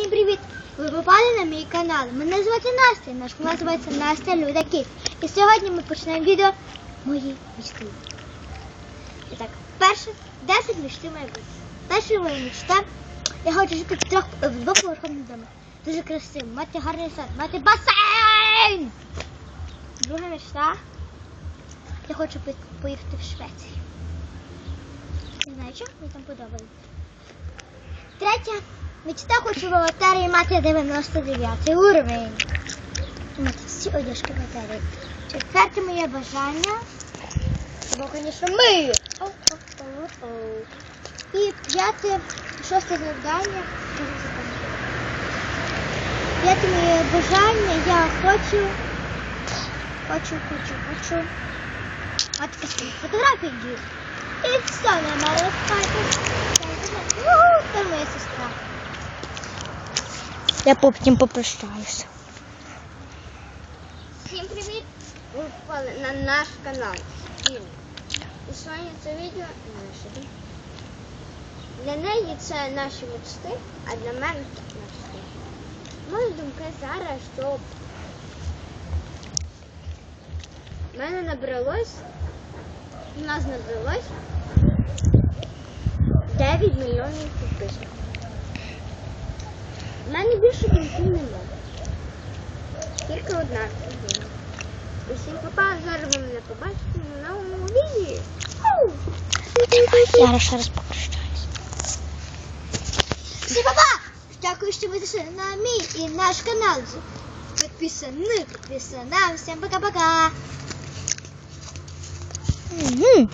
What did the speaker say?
Всім привіт! Ви попали на мій канал. Мене звати Настя. Наш канал називається Настя Люда Кіт. І сьогодні ми починаємо відео Мої мечти. І так, перше 10 мечти має бути. Перша моя мечта. Я хочу жити в трьох в двоповерховому домі. Дуже красиво, мати гарний сад, мати басейн. Друга мечта. Я хочу поїхати в Швецію. Не знаю, чому мені там подобається. Третя мечта хочу в аватарі мати 99 уровень. Мати всі одяжки в аватарі. Четверте моє бажання. Бо, звісно, ми. О-о-о-о. І п'яте, шосте завдання. П'яте моє бажання. Я хочу. Хочу, хочу, хочу. От фотографії. І все, нема розкати. Це моя сестра. Я потім попрощаюся. Всім привіт! Ви попали на наш канал. І сьогодні це відео наше. Для неї це наші мечти, а для мене це мечти. Мої думки зараз, щоб в мене набралось, у нас набралось 9 мільйонів підписників. У мене більше думків немає. Тільки одна людина. Усім папа, зараз ви мене побачите на новому відео. Ау! Я ще раз попрощаюся. Всім па-па! Дякую, що ви зайшли на мій і наш канал. Підписані, підписана. Всім пока-пока. Мгм.